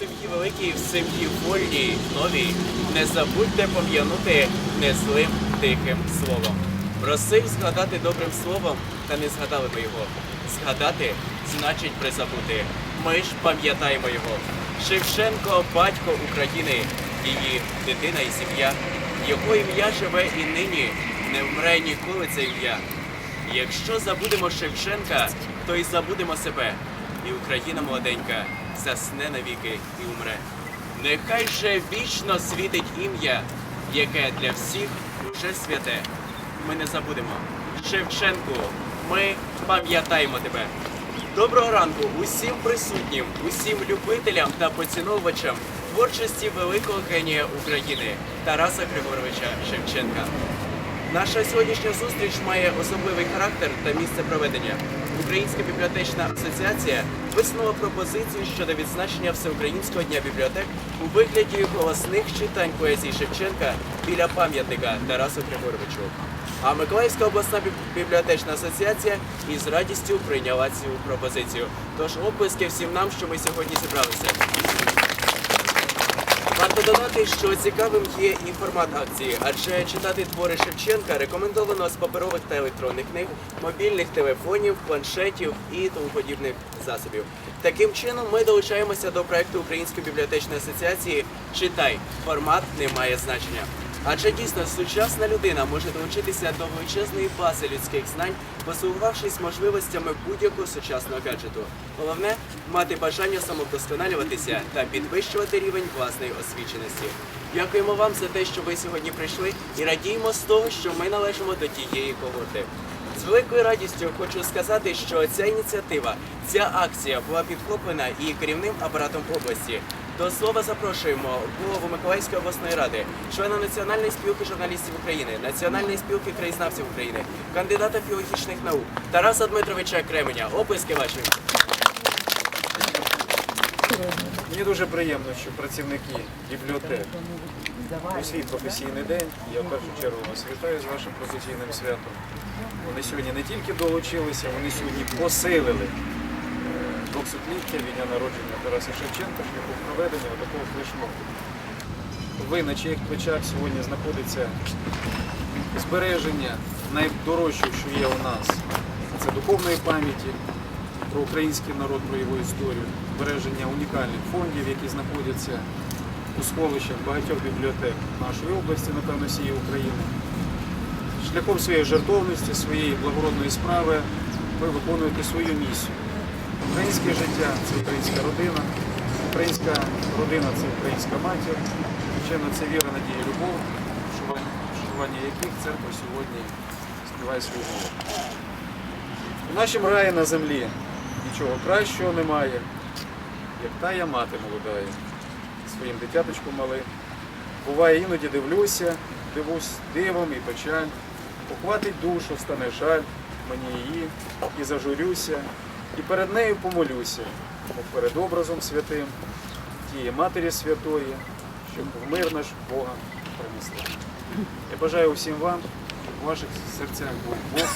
сім'ї великій, в сім'ї вольній, новій, не забудьте пом'янути незлим тихим словом. Просив згадати добрим словом, та не згадали ми його. Згадати значить призабути. Ми ж пам'ятаємо його. Шевченко, батько України, її дитина і сім'я. Його ім'я живе і нині, не вмре ніколи це ім'я. Якщо забудемо Шевченка, то й забудемо себе. І Україна молоденька засне навіки і умре. Нехай же вічно світить ім'я, яке для всіх уже святе. Ми не забудемо. Шевченку, ми пам'ятаємо тебе. Доброго ранку усім присутнім, усім любителям та поціновувачам творчості великого генія України Тараса Григоровича Шевченка. Наша сьогоднішня зустріч має особливий характер та місце проведення. Українська бібліотечна асоціація висунула пропозицію щодо відзначення Всеукраїнського дня бібліотек у вигляді голосних читань поезії Шевченка біля пам'ятника Тарасу Григоровичу. А Миколаївська обласна бібліотечна асоціація із радістю прийняла цю пропозицію. Тож оплески всім нам, що ми сьогодні зібралися. Варто додати, що цікавим є і формат акції, адже читати твори Шевченка рекомендовано з паперових та електронних книг, мобільних телефонів, планшетів і тому подібних засобів. Таким чином, ми долучаємося до проекту Української бібліотечної асоціації Читай. Формат не має значення. Адже дійсно сучасна людина може долучитися до величезної бази людських знань, послугувавшись можливостями будь-якого сучасного гаджету. Головне мати бажання самовдосконалюватися та підвищувати рівень власної освіченості. Дякуємо вам за те, що ви сьогодні прийшли, і радіємо з того, що ми належимо до тієї когорти. З великою радістю хочу сказати, що ця ініціатива, ця акція була підхоплена і керівним апаратом області. До слова запрошуємо голову Миколаївської обласної ради, члена Національної спілки журналістів України, Національної спілки краєзнавців України, кандидата філологічних наук Тараса Дмитровича Кременя. Оплески ваші. Мені дуже приємно, що працівники бібліотек у свій професійний день. Я в першу чергу вас вітаю з вашим професійним святом. Вони сьогодні не тільки долучилися, вони сьогодні посилили 200-ліття від дня народження Тараса Шевченка шляхом проведення такого флешмобу. Ви на чиїх плечах сьогодні знаходиться збереження найдорожчого, що є у нас. Це духовної пам'яті про український народ, про його історію, збереження унікальних фондів, які знаходяться у сховищах багатьох бібліотек нашої області, напевно, всієї України. Шляхом своєї жертовності, своєї благородної справи ви виконуєте свою місію. Українське життя це українська родина, українська родина це українська матір, звичайно, це віра, надія, любов, вшивання яких церква сьогодні співає свою мову. У нашому раї на землі нічого кращого немає, як тая мати молодає, своїм дитяточком малим. Буває, іноді дивлюся, дивусь дивом і печаль. Похватить душу, стане жаль мені її, і зажурюся, і перед нею помолюся, перед образом святим, тієї Матері Святої, щоб в мир наш Бога принесли. Я бажаю усім вам, щоб у ваших серцях був Бог,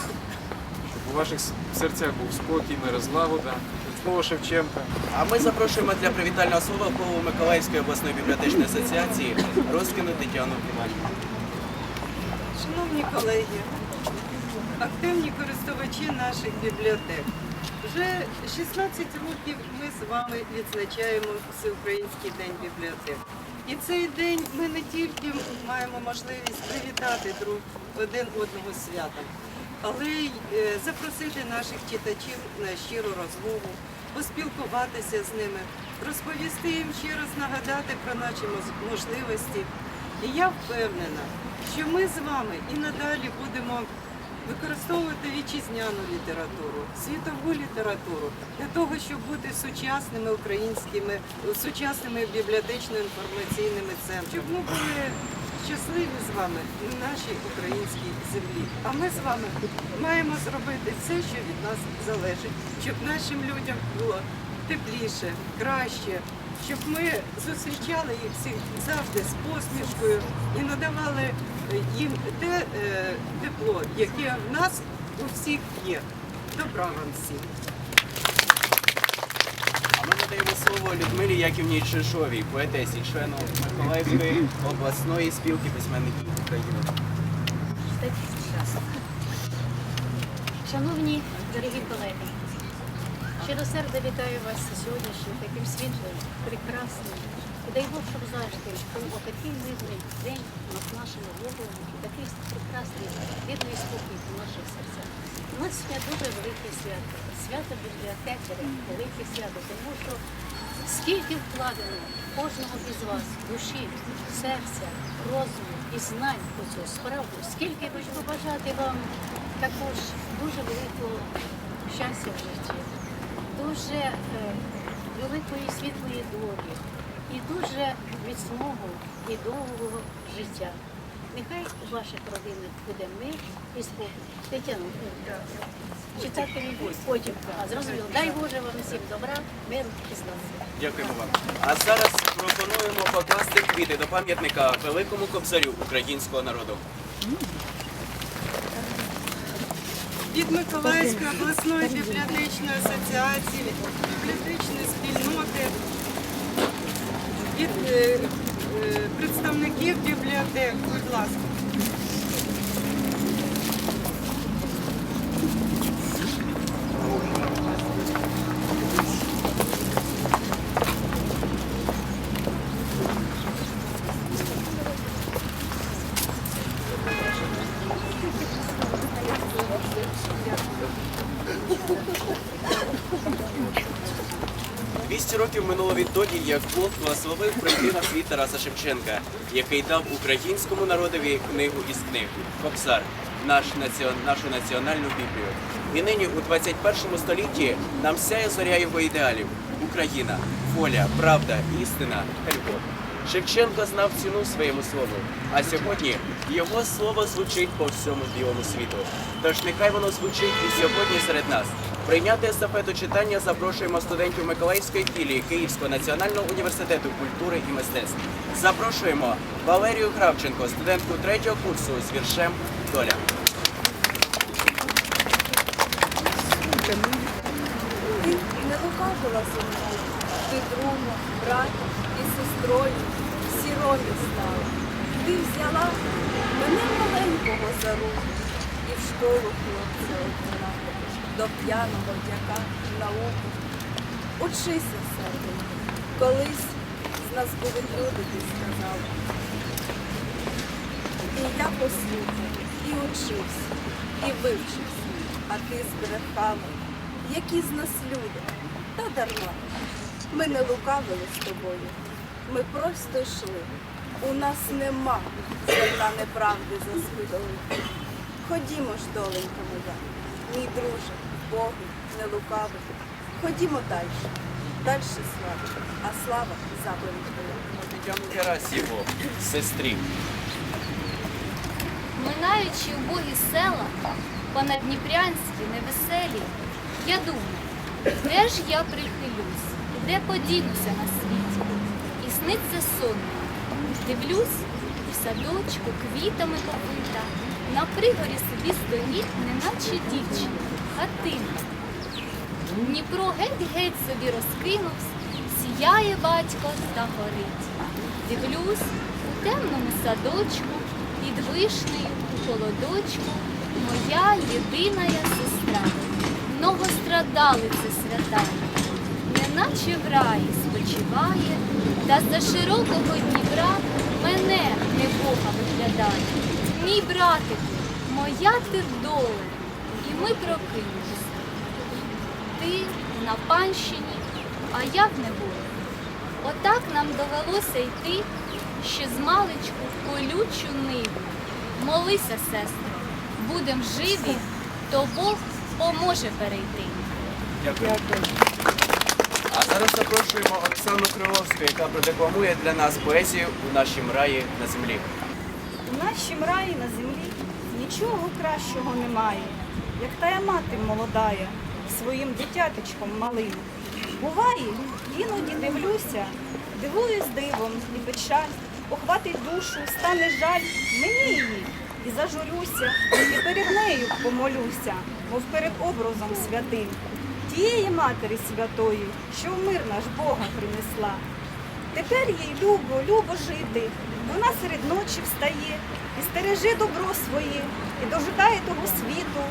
щоб у ваших серцях був спокій, мир, злагода. Слово Шевченка. А ми запрошуємо для привітального слова голову Миколаївської обласної бібліотечної асоціації Розкіну Тетяну Іванівну. Шановні колеги, активні користувачі наших бібліотек. Вже 16 років ми з вами відзначаємо Всеукраїнський день бібліотек. І цей день ми не тільки маємо можливість привітати друг один одного з святом, але й е, запросити наших читачів на щиру розмову, поспілкуватися з ними, розповісти їм ще раз нагадати про наші можливості. І я впевнена, що ми з вами і надалі будемо використовувати вітчизняну літературу, світову літературу для того, щоб бути сучасними українськими, сучасними бібліотечно-інформаційними центрами, щоб ми були щасливі з вами на нашій українській землі. А ми з вами маємо зробити все, що від нас залежить, щоб нашим людям було тепліше, краще, щоб ми зустрічали їх всіх завжди з посмішкою і надавали їм те е, тепло, яке в нас у всіх є. Добра вам всім! Ми надаємо слово Людмилі Яківній Чешовій, поетесі, члену Миколаївської обласної спілки письменників України. Шановні дорогі колеги, щиро серця вітаю вас сьогоднішнім таким світлим, прекрасним. Дай Бог, щоб завжди був отакий мирний день над нашими головами, і такий прекрасний вірний спокій у наших серцях. У нас сьогодні дуже велике свято. Свято бібліотекаря, велике свято, тому що скільки вкладено кожного із вас душі, серця, розуму і знань по цю справу, скільки хочу побажати вам також дуже великого щастя в житті, дуже е, великої світлої долі і дуже міцного і довгого життя. Нехай у ваших родинах буде мир і спокій. Тетяно, читати потім. А зрозуміло, дай Боже вам всім добра, миру і здоров'я. Дякуємо вам. А зараз пропонуємо покласти квіти до пам'ятника великому кобзарю українського народу. Від Миколаївської обласної бібліотечної асоціації, від бібліотечної спільноти, е, е, представників бібліотек, будь ласка. – років минуло відтоді, як Бог благословив прийти на світ Тараса Шевченка, який дав українському народові книгу із книг Кобзар, наш націон... нашу національну біблію. І нині у 21 столітті нам сяє зоря його ідеалів Україна, воля, правда, істина та любов. Шевченко знав ціну своєму слову, а сьогодні його слово звучить по всьому білому світу. Тож нехай воно звучить і сьогодні серед нас. Прийняти естафету читання запрошуємо студентів Миколаївської філії Київського національного університету культури і мистецтв. Запрошуємо Валерію Кравченко, студентку третього курсу з віршем Доля. Ти не лукавила мною, ти другом, братом і сестрою всі ролі стали. Ти взяла мене маленького за руку і в школу хлопця одна, до п'яного дяка науку. Учися, серденько, колись з нас будуть люди, ти сказав. І я послухав, і учився, і вивчився, а ти збрехала, які з нас люди, та дарма. Ми не лукавили з тобою, ми просто йшли. У нас нема зерна неправди за спидою. Ходімо ж, доленька моя, мій друже, Богу, не лукавий. Ходімо далі, далі слава, а слава заповідь твоя. Герасіву, сестрі. Минаючи убогі села, понадніпрянські, невеселі, я думаю, де ж я прихилюсь, де подінуся на світі, і сниться сон. Дивлюсь, в садочку квітами повита, на пригорі собі стоїть, неначе дівчина, хатина. Дніпро геть-геть собі розкинувсь, сіяє батько та горить. Дивлюсь, у темному садочку, під вишнею у холодочку, моя єдина сестра, многострадалиця свята, неначе в раї спочиває, та за широкого Дніпра мене не Бога виглядає. Мій братику, моя ти доле, і ми прокинулися. Ти на панщині, а я в неволі. Отак нам довелося йти ще з маличку в колючу ниву. Молися, сестро, будем живі, то Бог поможе перейти. Дякую. Зараз запрошуємо Оксану Криловську, яка продекламує для нас поезію у нашім раї на землі. У нашім раї на землі нічого кращого немає, як тая мати молодая своїм дитяточком малим. Буває, іноді дивлюся, дивуюсь дивом і печаль, охватить душу, стане жаль мені її, і зажурюся, і перед нею помолюся, мов перед образом святим. Тієї Матері Святої, що в мир наш Бога принесла. Тепер їй любо, любо жити. Вона серед ночі встає і стереже добро своє, і дожидає того світу,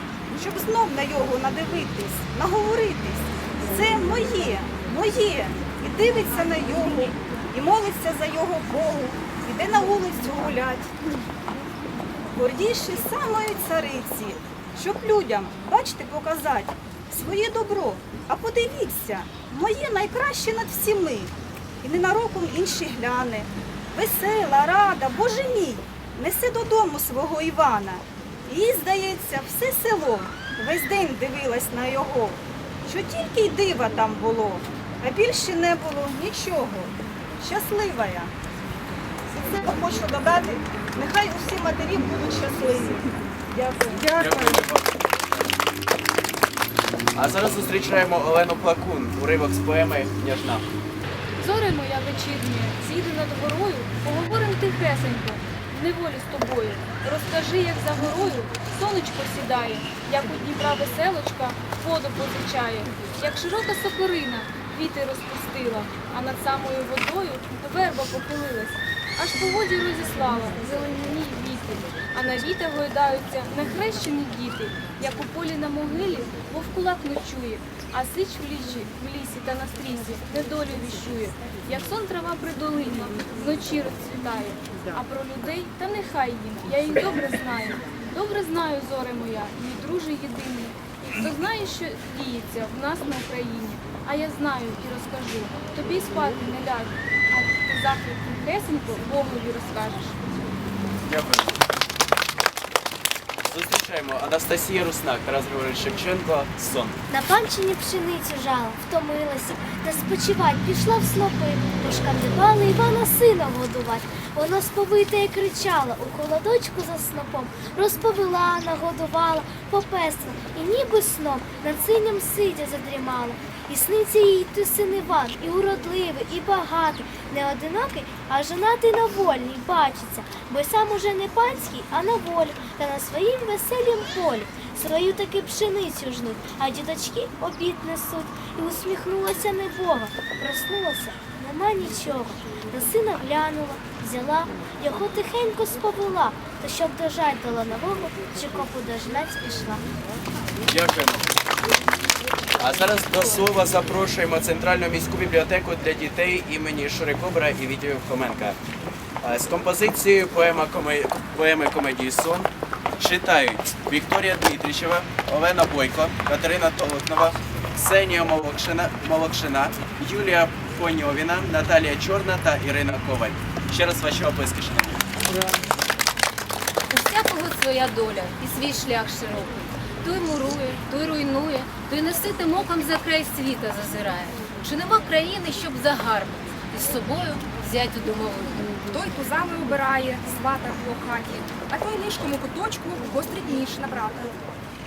щоб знов на його надивитись, наговоритись. Це моє, моє. І дивиться на його, і молиться за його Богу, іде на вулицю гулять. Гордіші самої цариці, щоб людям, бачите, показати своє добро. А подивіться, моє найкраще над всіми. І ненароком інші гляне. Весела, рада, Боже мій, несе додому свого Івана. Їй, здається, все село весь день дивилась на його, що тільки й дива там було, а більше не було нічого. Щаслива я. І це хочу додати, нехай усі матері будуть щасливі. Дякую. Вам. А зараз зустрічаємо Олену Плакун, уривок з поеми Княжна. Зоре моя вечірня, зійди над горою, поговорим тихесенько, в неволі з тобою. Розкажи, як за горою сонечко сідає, як у Дніпра веселочка воду позичає, як широка сокорина квіти розпустила, а над самою водою верба похилилась. Аж по воді розіслала зелені віти, а на вітах гойдаються нехрещені діти, як у полі на могилі вовкулак ночує, а сич в лісі, в лісі та на стрісі недолю віщує, як сон трава при долині, вночі розцвітає. А про людей та нехай їм, я їх добре знаю. Добре знаю, зоре моя, мій друже єдиний. Хто знає, що діється в нас на Україні, а я знаю і розкажу. Тобі спати не ляжу, а ти захід тихесенько Богові розкажеш. Дякую. Зустрічаємо Анастасія Руснак, Тарас Григорович Шевченко, сон. На панчині пшеницю жала, втомилася, та спочивать пішла в снопи, пошкандибали Івана сина годувати. Воно сповите і кричала, у холодочку за снопом, розповела, нагодувала, попесла, і ніби сном над синім сидя задрімала. І сниться їй ти син Іван, і уродливий, і багатий, не одинокий, а женатий на вольній бачиться, бо сам уже не панський, а на волю, та на своїм веселім полі. Свою таки пшеницю жнуть, а діточки обід несуть. І усміхнулася небога, проснулася, нема нічого. На сина глянула, взяла, його тихенько сповела, та щоб дожать до ланового, чи копу дожнать пішла. Дякуємо. А зараз до слова запрошуємо Центральну міську бібліотеку для дітей імені Шурикобра і Вітію Хоменка. З композицією поема поеми комедії Сон читають Вікторія Дмитричева, Олена Бойко, Катерина Толокнова, Ксенія Молокшина, Молокшина, Юлія Поньовіна, Наталія Чорна та Ірина Коваль. Ще раз ваші описки, шановні. Всякого своя доля і свій шлях широкий. Той мурує, той руйнує, той неситим оком за край світа зазирає. Чи нема країни, щоб загарбати і з собою взяти у домовину? Той тузами обирає, свата по хаті, а той ліжком у куточку гострить ніж на брата.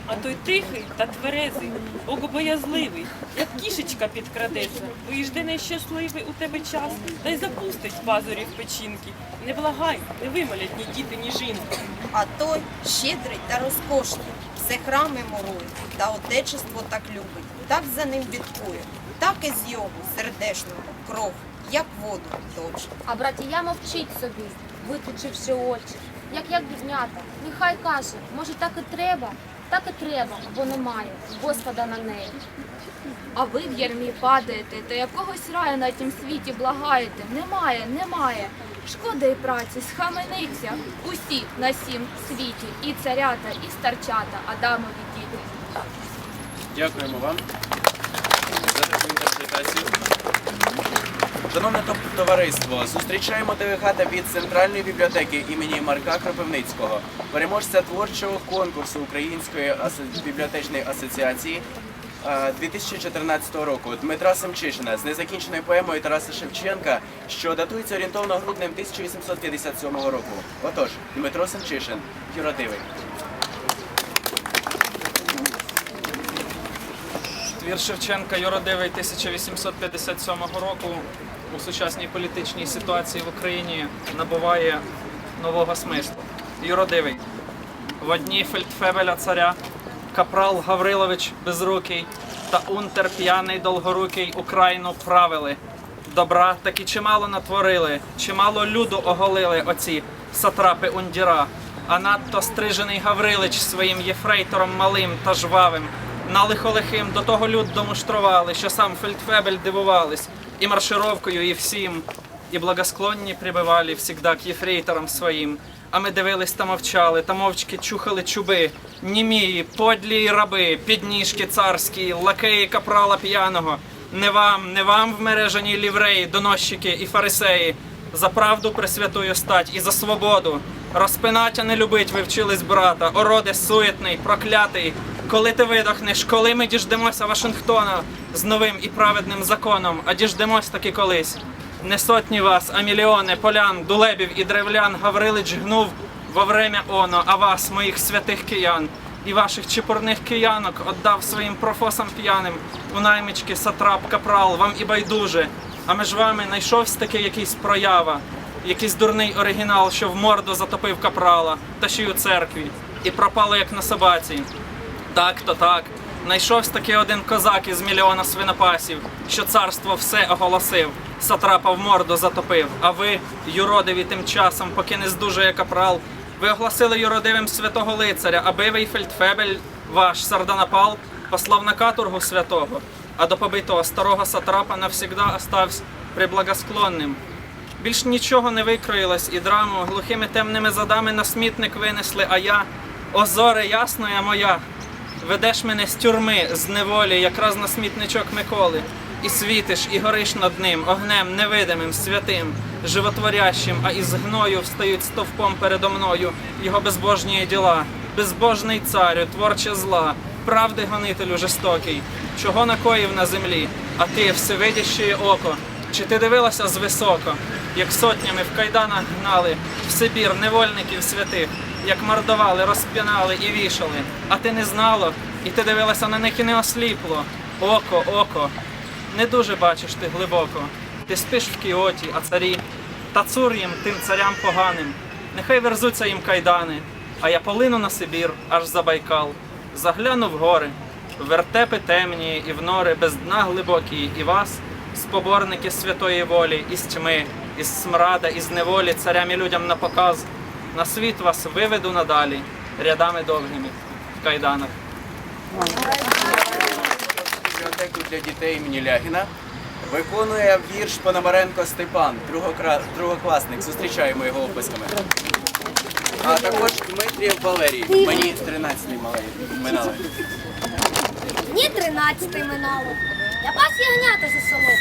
А той тихий та тверезий, богобоязливий, як кішечка підкрадеться, виїжде нещасливий у тебе час, та й запустить пазурі в печінки. Не благай, не вимолять ні діти, ні жінки. А той щедрий та розкошний, все храми мурує, та отечество так любить, так за ним бідкує, так і з його сердешного кров, як воду точить. А братія мовчить собі, витручивши очі, як як біднята. Нехай каже, може так і треба, так і треба, бо немає Господа на неї. А ви в ярмі падаєте, та якогось раю на тім світі благаєте. Немає, немає. Шкода і праці, схамениться усі на сім світі, і царята, і старчата, Адамові діти. Дякуємо вам за таку інтерпретацію. Шановне товариство, зустрічаємо делегата від Центральної бібліотеки імені Марка Кропивницького, переможця творчого конкурсу Української бібліотечної асоціації е, 2014 року Дмитра Семчишина з незакінченою поемою Тараса Шевченка, що датується орієнтовно груднем 1857 року. Отож, Дмитро Семчишин, юродивий. Твір Шевченка Юродивий 1857 року у сучасній політичній ситуації в Україні набуває нового смислу. Юродивий. В одній фельдфебеля царя капрал Гаврилович Безрукий та унтер п'яний долгорукий Україну правили. Добра таки чимало натворили, чимало люду оголили оці сатрапи ундіра. А надто стрижений Гаврилич своїм єфрейтором малим та жвавим. На лихолихим до того люд домуштрували, що сам фельдфебель дивувались, і маршировкою, і всім, і благосклонні прибивали всігда к єфрейторам своїм. А ми дивились та мовчали, та мовчки чухали чуби, німії, подлі раби, підніжки царські, лакеї капрала п'яного. Не вам, не вам вмережені лівреї, доносчики і фарисеї, за правду пресвятую стать і за свободу. Розпинать, а не любить, ви вчились брата, ороде суетний, проклятий. Коли ти видохнеш, коли ми діждемося Вашингтона з новим і праведним законом, а діждемось таки колись. Не сотні вас, а мільйони полян, дулебів і древлян Гаврилич гнув во время оно, а вас, моїх святих киян, і ваших чепурних киянок отдав своїм профосам п'яним у наймички сатрап капрал, вам і байдуже. А між вами знайшовсь таки якийсь проява, якийсь дурний оригінал, що в морду затопив капрала, та ще й у церкві, і пропало як на собаці. Так, то так. Найшовсь таки один козак із мільйона свинопасів, що царство все оголосив, сатрапа в морду затопив. А ви, юродиві, тим часом, поки не здужує капрал, ви оголосили юродивим святого лицаря, аби ви й фельдфебель ваш сарданапал послав на каторгу святого, а до побитого старого сатрапа навсігда оставсь приблагосклонним. Більш нічого не викроїлось, і драму глухими темними задами на смітник винесли, а я, о зоре моя, ведеш мене з тюрми, з неволі, якраз на смітничок Миколи, і світиш, і гориш над ним, огнем невидимим, святим, животворящим, а із гною встають стовпом передо мною його безбожні діла, безбожний царю, творче зла, правди гонителю жестокий, чого накоїв на землі, а ти, всевидяще око, чи ти дивилася звисоко, як сотнями в кайданах гнали, в Сибір невольників святих, як мордували, розп'янали і вішали, а ти не знало, і ти дивилася на них і не осліпло. Око, око, не дуже бачиш ти глибоко. Ти спиш в кіоті, а царі, та цур їм тим царям поганим. Нехай верзуться їм кайдани, а я полину на Сибір, аж за Байкал. Загляну в гори, вертепи темні і в нори без дна глибокі, і вас, споборники святої волі, із тьми, із смрада, із неволі, царям і людям на показ. На світ вас виведу надалі, рядами довгими в кайданах. бібліотеку для дітей імені Лягіна виконує вірш Пономаренко Степан, другокласник. Зустрічаємо його оплесками. А також Дмитрієв Валерій. Мені 13 малий минали. Мені тринадцяте минало. Я пас ягнята за село.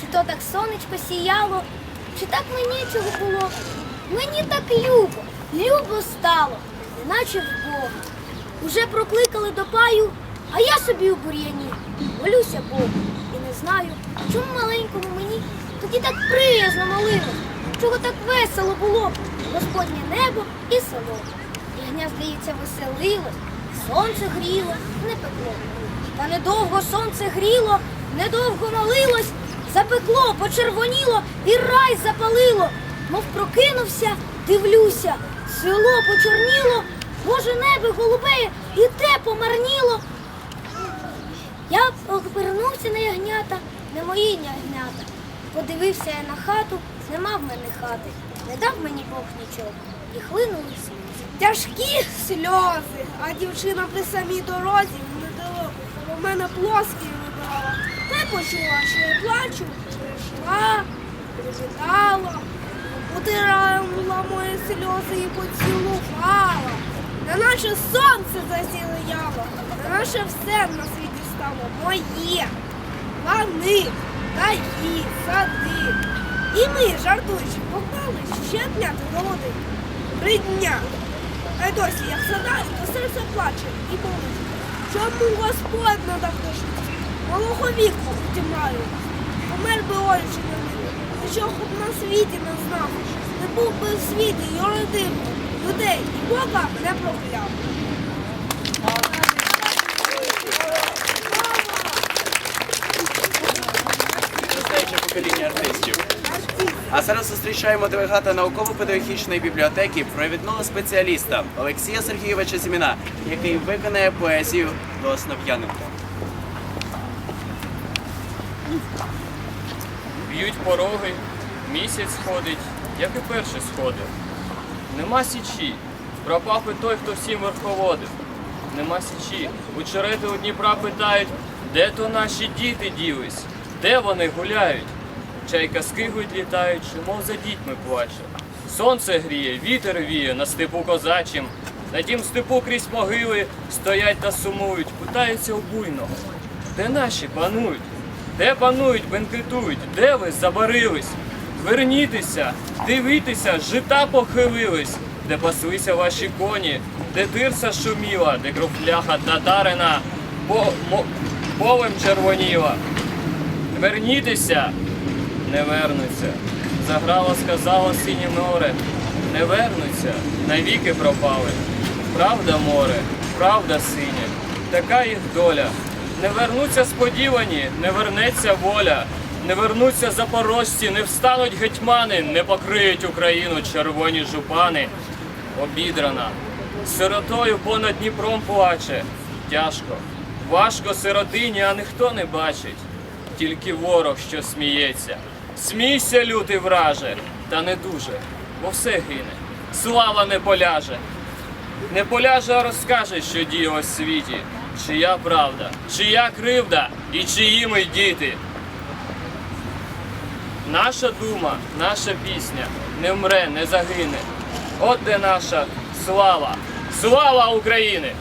Чи то так сонечко сіяло, чи так мені цього було. Мені так любо, любо стало, наче в Бога. Уже прокликали до паю, а я собі у бур'яні. Молюся Богу. І не знаю, чому маленькому мені тоді так приязно молилось, чого так весело було. Господнє небо і село. Ягня, здається, веселилось, сонце гріло, не пекло. Та недовго сонце гріло, недовго молилось, запекло, почервоніло і рай запалило. Мов прокинувся, дивлюся, село почорніло, може небо голубеє і те помарніло. Я обернувся на ягнята, не мої ягнята. Подивився я на хату, нема в мене хати, не дав мені Бог нічого. І хлинули сльози. Тяжкі сльози, а дівчина при самій дорозі недалеко. У мене плоскі вибрала. Та й почула, що я плачу, прийшла, привітала, утирала мої сльози і поцілувала. Неначе сонце засіяло, неначе все на світі стало моє. Лани, гаї, сади. І ми, жартуючи, поклали ще дня до голоди. Три дня. А й досі, як згадаю, то серце плаче і болить. Чому Господь надав дожити? Малого віку тімаю. Помер би очі на нього. Нічого б на світі не знав. Не був би в світі й родив людей і Бога не прокляв. Покоління артистів. А зараз зустрічаємо делегата науково-педагогічної бібліотеки, провідного спеціаліста Олексія Сергійовича Зіміна, який виконає поезію до Основ'яненка. Б'ють пороги, місяць сходить, як і перший сходив. Нема січі, пропав і той, хто всім верховодив. Нема січі, учерети у Дніпра питають, де то наші діти ділись, де вони гуляють. Чайка скигують літаючи, мов за дітьми плаче. Сонце гріє, вітер віє на степу козачим. На тім степу крізь могили стоять та сумують, питаються у буйного. Де наші панують? Де панують, бенкетують? Де ви забарились? Вернітеся, дивіться, жита похилились, де паслися ваші коні, де тирса шуміла, де кровляха татарина по, полем червоніла. Вернітеся, не вернуться. Заграла, сказала синє море, не вернуться, навіки пропали. Правда, море, правда, синє, така їх доля. Не вернуться сподівані, не вернеться воля, не вернуться запорожці, не встануть гетьмани, не покриють Україну червоні жупани. Обідрана, сиротою понад Дніпром плаче. Тяжко, важко сиротині, а ніхто не бачить. Тільки ворог, що сміється. Смійся, лютий враже, та не дуже, бо все гине. Слава не поляже. Не поляже, а розкаже, що діялось в світі. Чия правда, чия кривда і чиї ми діти. Наша дума, наша пісня не вмре, не загине. От де наша слава. Слава України!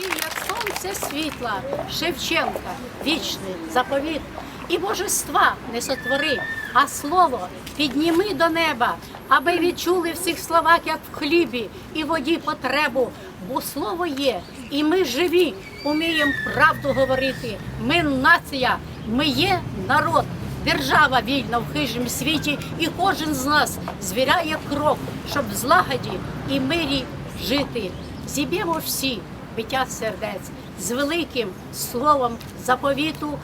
Як сонце світла, Шевченка, вічний заповіт, і божества не сотвори, а слово підніми до неба, аби відчули в цих словах, як в хлібі і воді потребу. Бо слово є, і ми живі, уміємо правду говорити. Ми нація, ми є народ. Держава вільна в хижому світі, і кожен з нас звіряє крок, щоб в злагоді і мирі жити. Зіб'ємо всі биття сердець з великим словом заповіту.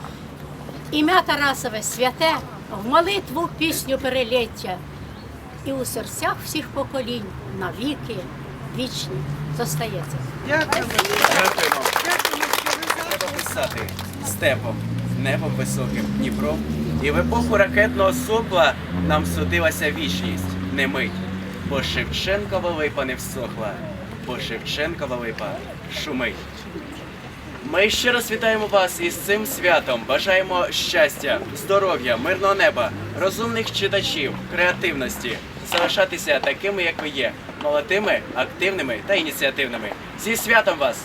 Ім'я Тарасове святе в молитву пісню переліття. І у серцях всіх поколінь навіки вічні зостається. Дякую. Дякуємо. Дякую, що ви Треба писати степом, небом високим, Дніпром. І в епоху ракетного сопла нам судилася вічність, не мить. Бо Шевченкова липа не всохла, бо Шевченкова липа шумить. Ми ще раз вітаємо вас із цим святом. Бажаємо щастя, здоров'я, мирного неба, розумних читачів, креативності, залишатися такими, як ви є, молодими, активними та ініціативними. Зі святом вас!